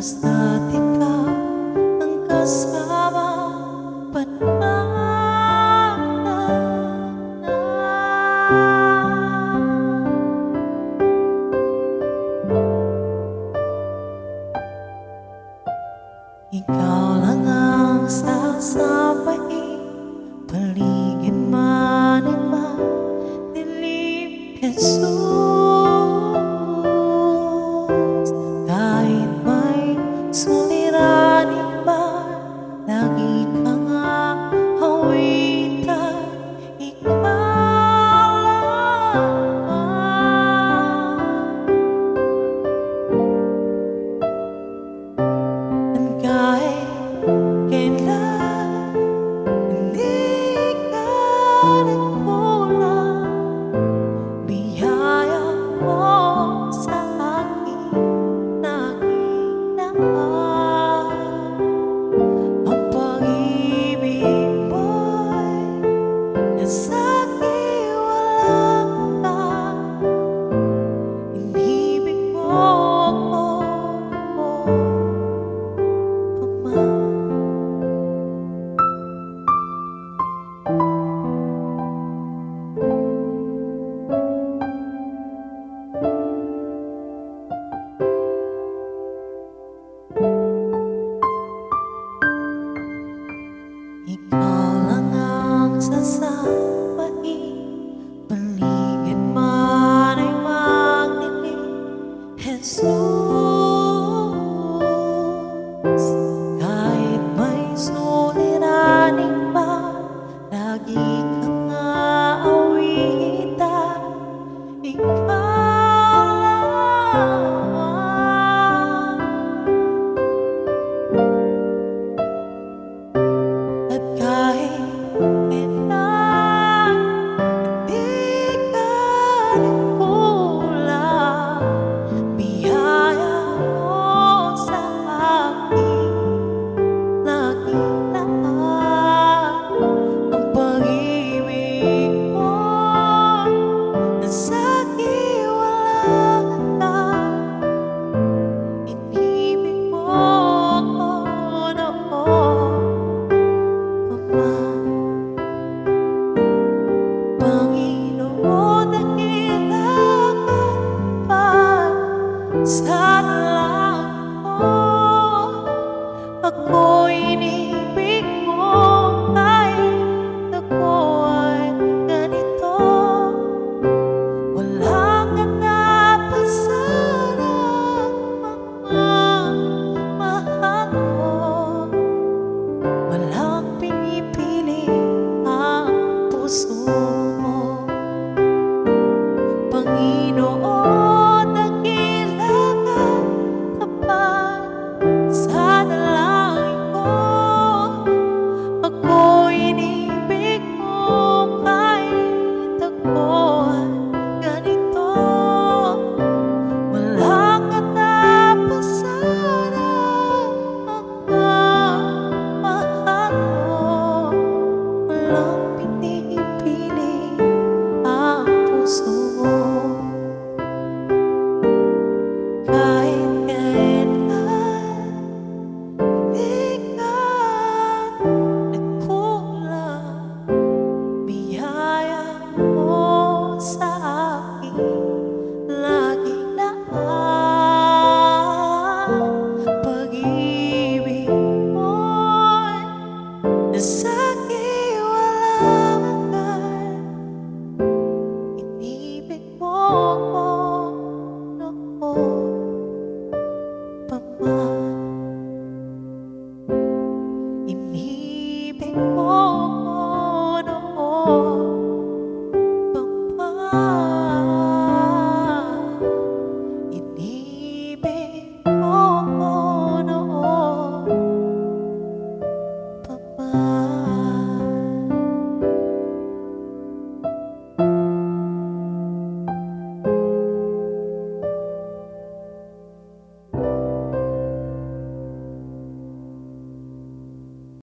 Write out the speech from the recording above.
Basta ikaw ang kasama Ikaw lang ang sasabahin Paligid man ay madilim Yesus. Ang